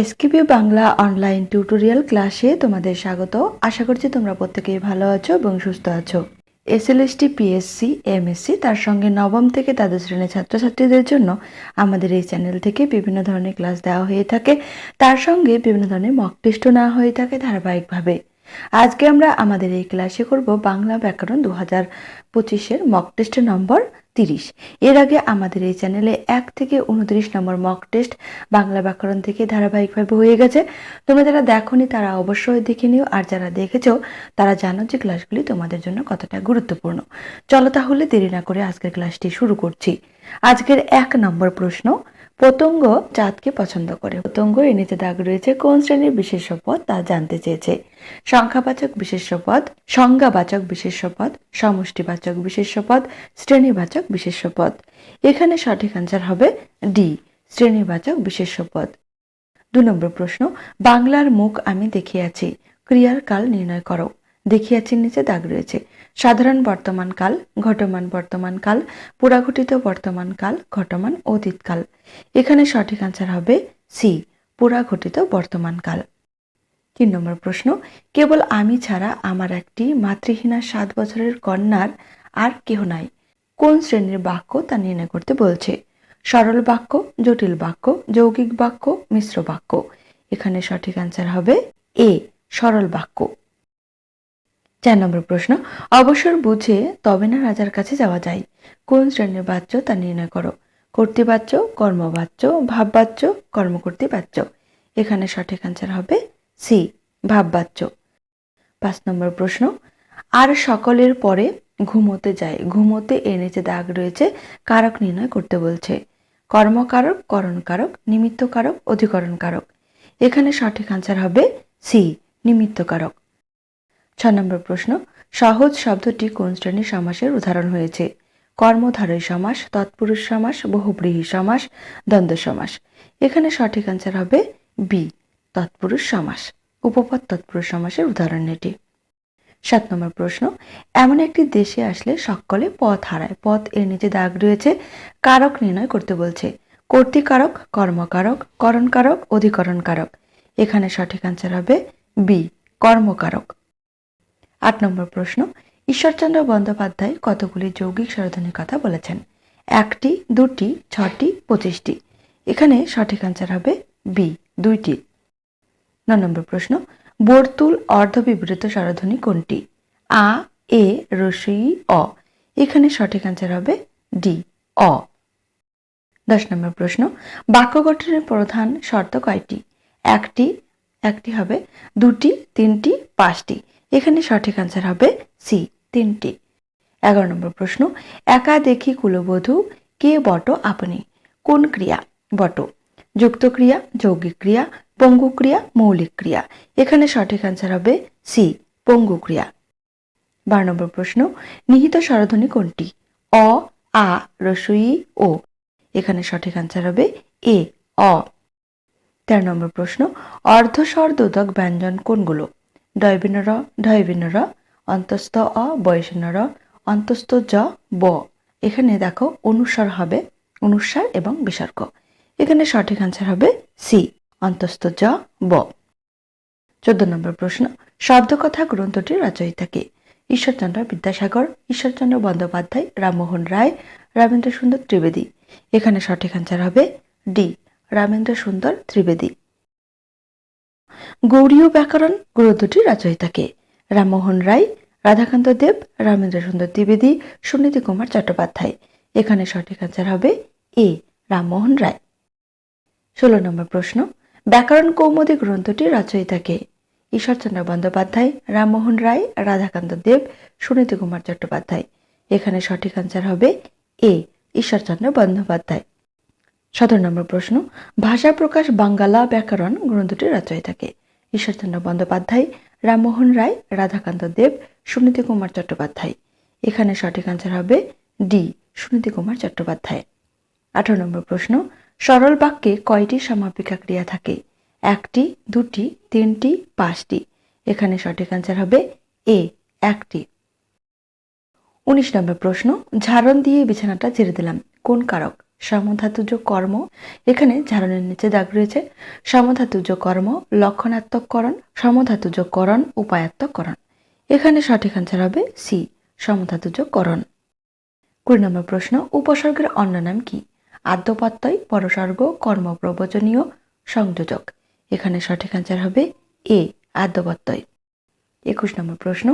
এসকিপি Bangla online tutorial ক্লাসে তোমাদের স্বাগত। আশা করছি তোমরা প্রত্যেকেই ভালো আছো এবং সুস্থ আছো। এসএলএসটি পিএসসি এমএসসি তার সঙ্গে নবম থেকে দ্বাদশ শ্রেণির ছাত্রছাত্রীদের জন্য আমাদের এই চ্যানেল থেকে বিভিন্ন ধরনের ক্লাস দেওয়া হয়ে থাকে। তার সঙ্গে বিভিন্ন ধরনের মক টেস্টও নেওয়া হয়ে থাকে ধারাবাহিকভাবে। আজকে আমরা আমাদের এই ক্লাসে করব বাংলা ব্যাকরণ দু হাজার পঁচিশের মক নম্বর তিরিশ। এর আগে আমাদের এই চ্যানেলে এক থেকে উনত্রিশ নম্বর মক টেস্ট বাংলা ব্যাকরণ থেকে ধারাবাহিকভাবে হয়ে গেছে। তোমরা যারা দেখনি তারা অবশ্যই দেখে নিও, আর যারা দেখেছ তারা জানো যে ক্লাসগুলি তোমাদের জন্য কতটা গুরুত্বপূর্ণ। চলো তাহলে দেরি না করে আজকের ক্লাসটি শুরু করছি। আজকের এক নম্বর প্রশ্ন পতঙ্গ চাঁদকে পছন্দ করে। পতঙ্গ এর নিচে দাগ রয়েছে কোন শ্রেণির বিশেষ্য পদ তা জানতে চেয়েছে। সংখ্যাবাচক বিশেষ্য পদ, সংজ্ঞাবাচক বিশেষ্য পদ, সমষ্টিবাচক বিশেষ্য পদ, শ্রেণীবাচক বিশেষ্য পদ। এখানে সঠিক আনসার হবে ডি শ্রেণীবাচক বিশেষ্য পদ। দু নম্বর প্রশ্ন, বাংলার মুখ আমি দেখিয়াছি, ক্রিয়ার কাল নির্ণয় করো। দেখিয়াছির নিচে দাগ রয়েছে। সাধারণ বর্তমান কাল, ঘটমান বর্তমান কাল, পুরাঘটিত বর্তমান কাল, ঘটমান অতীতকাল এখানে সঠিক আনসার হবে সি পুরাঘটিত বর্তমান কাল। তিন নম্বর প্রশ্ন, কেবল আমি ছাড়া আমার একটি মাতৃহীনা সাত বছরের কন্যার আর কেহ নাই। কোন শ্রেণির বাক্য তা নির্ণয় করতে বলছে? সরল বাক্য, জটিল বাক্য, যৌগিক বাক্য, মিশ্র বাক্য। এখানে সঠিক আনসার হবে এ সরল বাক্য। চার নম্বর প্রশ্ন, অবসর বুঝে তবে না রাজার কাছে যাওয়া যায়। কোন শ্রেণির বাচ্য তা নির্ণয় করো? কর্তৃবাচ্য, কর্মবাচ্য, ভাববাচ্য কর্মকর্তী বাচ্য এখানে সঠিক আনসার হবে সি ভাববাচ্য। পাঁচ নম্বর প্রশ্ন, আর সকলের পরে ঘুমোতে যায়। ঘুমোতে এর নিচে দাগ রয়েছে, কারক নির্ণয় করতে বলছে। কর্মকারক, করণকারক, নিমিত্তকারক, অধিকরণকারক। এখানে সঠিক আনসার হবে সি নিমিত্তকারক। ছ নম্বর প্রশ্ন, সহজ শব্দটি কোন শ্রেণির সমাসের উদাহরণ হয়েছে? কর্মধারয় সমাস, তৎপুরুষ সমাস, বহুব্রীহী সমাস, দ্বন্দ্ব সমাস। এখানে সঠিক আনসার হবে বি তৎপুরুষ সমাস। উপপদ তৎপুরুষ সমাসের উদাহরণ এটি। সাত নম্বর প্রশ্ন, এমন একটি দেশে আসলে সকলে পথ হারায়। পথ এর নিচে দাগ রয়েছে, কারক নির্ণয় করতে বলছে। কর্তৃকারক, কর্মকারক, করণকারক, অধিকরণকারক। এখানে সঠিক আনসার হবে বি কর্মকারক। আট নম্বর প্রশ্ন, ঈশ্বরচন্দ্র বন্দ্যোপাধ্যায় কতগুলি যৌগিক স্বরধ্বনির কথা বলেছেন? একটি, দুটি, ছটি, পঁচিশটি। এখানে সঠিক আনসার হবে বি দুইটি। ন নম্বর প্রশ্ন, বর্তুল অর্ধবিবৃত স্বরধ্বনি কোনটি? আ, এ রসই অ। এখানে সঠিক আনসার হবে ডি অ। দশ নম্বর প্রশ্ন, বাক্য গঠনের প্রধান শর্ত কয়টি? একটি একটি হবে দুটি, তিনটি, পাঁচটি। এখানে সঠিক আনসার হবে সি তিনটি। এগারো নম্বর প্রশ্ন একা দেখি কুলবধূ কে বট আপনি? কোন ক্রিয়া? বট। যুক্ত ক্রিয়া, যৌগিক ক্রিয়া, পঙ্গু ক্রিয়া, মৌলিক ক্রিয়া। এখানে সঠিক আনসার হবে সি পঙ্গু ক্রিয়া। বারো নম্বর প্রশ্ন, নিহিত স্বরধ্বনি কোনটি? অ, আ রসুই ও। এখানে সঠিক আনসার হবে এ অ। তেরো নম্বর প্রশ্ন অর্ধস্বর দোদক ব্যঞ্জন কোনগুলো? ডয়বিন র ঢয়বিন র অন্তস্থ অ বয়সন র অন্তস্থ জ, ব। এখানে দেখো অনুস্বার হবে অনুস্বার এবং বিসর্গ। এখানে সঠিক আনসার হবে সি অন্তস্থ জ, ব। চোদ্দ নম্বর প্রশ্ন, শব্দকথা গ্রন্থটির রচয়িতাকে ঈশ্বরচন্দ্র বিদ্যাসাগর, ঈশ্বরচন্দ্র বন্দ্যোপাধ্যায়, রামমোহন রায় রামেন্দ্র সুন্দর ত্রিবেদী। এখানে সঠিক আনসার হবে ডি রামেন্দ্র সুন্দর ত্রিবেদী। গৌরীয় ব্যাকরণ গ্রন্থটির রচয়িতাকে। রামমোহন রায়, রাধাকান্ত দেব রামেন্দ্র সুন্দর দ্বিবেদী, সুনীতি কুমার চট্টোপাধ্যায়। এখানে সঠিক আনসার হবে এ, রামমোহন রায়। ষোলো নম্বর প্রশ্ন, ব্যাকরণ কৌমুদী গ্রন্থটির রচয়িতাকে। ঈশ্বরচন্দ্র বন্দ্যোপাধ্যায়, রামমোহন রায়, রাধাকান্ত দেব, সুনীতি কুমার চট্টোপাধ্যায়। এখানে সঠিক আনসার হবে এ, ঈশ্বরচন্দ্র বন্দ্যোপাধ্যায়। সতেরো নম্বর প্রশ্ন ভাষা প্রকাশ বাঙ্গালা ব্যাকরণ গ্রন্থটির রচয়িতাকে। ঈশ্বরচন্দ্র বন্দ্যোপাধ্যায়, রামমোহন রায়, রাধাকান্ত দেব, সুনীতি কুমার চট্টোপাধ্যায়। এখানে সঠিক আনসার হবে ডি, সুনীতি কুমার চট্টোপাধ্যায়। আঠারো নম্বর প্রশ্ন, সরল বাক্যে কয়টি সমাপিকা ক্রিয়া থাকে? একটি, দুটি, তিনটি, পাঁচটি। এখানে সঠিক আনসার হবে এ, একটি। উনিশ নম্বর প্রশ্ন, ঝাড়ন দিয়ে বিছানাটা ছেড়ে দিলাম। কোন কারক? সমধাতুজ কর্ম। এখানে ঝাড়নের নিচে দাগ রয়েছে। সমধাতুজ কর্ম, লক্ষণাত্মককরণ, সমধাতুজ করণ উপায়াত্মকরণ এখানে সঠিক আনসার হবে সি সমধাতুজ করণ। কুড়ি নম্বর প্রশ্ন, উপসর্গের অন্য নাম কি? আদ্যপাত্যয় পরসর্গ, কর্মপ্রবচনীয়, সংযোজক। এখানে সঠিক আনসার হবে এ আদ্যপাত্যয় একুশ নম্বর প্রশ্ন,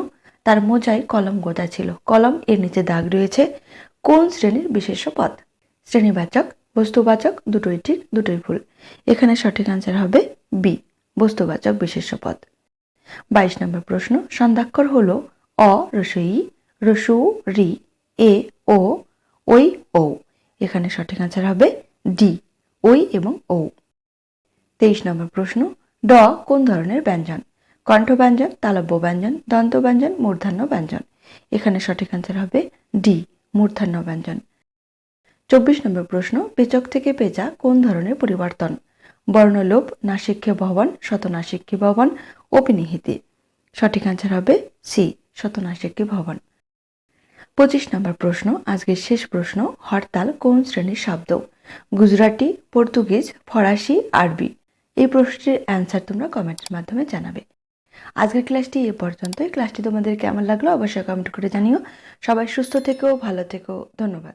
তার মোজায় কলম গোদা ছিল। কলম এর নিচে দাগ রয়েছে। কোন শ্রেণির বিশেষ্য পদ? শ্রেণীবাচক, বস্তুবাচক, দুটোই ঠিক, দুটোই ভুল। এখানে সঠিক আনসার হবে বি বস্তুবাচক বিশেষ্য পদ বাইশ নম্বর প্রশ্ন সন্ধ্যাক্ষর হল অ রসই রসু, রি, এ, ও ওই ও এখানে সঠিক আনসার হবে ডি ওই এবং ও তেইশ নম্বর প্রশ্ন, ড, কোন ধরনের ব্যঞ্জন? কণ্ঠ ব্যঞ্জন তালব্য ব্যঞ্জন দন্ত ব্যঞ্জন মূর্ধন্য ব্যঞ্জন এখানে সঠিক আনসার হবে ডি মূর্ধন্য ব্যঞ্জন চব্বিশ নম্বর প্রশ্ন, পেচক থেকে পেঁচা কোন ধরনের পরিবর্তন? বর্ণলোপ নাসিক্য ভবন শতনাসিক্য ভবন, অপিনিহিতি। সঠিক আনসার হবে সি শতনাসিক্য ভবন। পঁচিশ নম্বর প্রশ্ন, আজকের শেষ প্রশ্ন, হরতাল কোন শ্রেণির শব্দ? গুজরাটি, পর্তুগিজ, ফরাসি, আরবি। এই প্রশ্নটির অ্যান্সার তোমরা কমেন্টের মাধ্যমে জানাবে। আজকের ক্লাসটি এ পর্যন্তই। ক্লাসটি তোমাদের কেমন লাগল অবশ্যই কমেন্ট করে জানিও। সবাই সুস্থ থেকো, ভালো থেকো। ধন্যবাদ।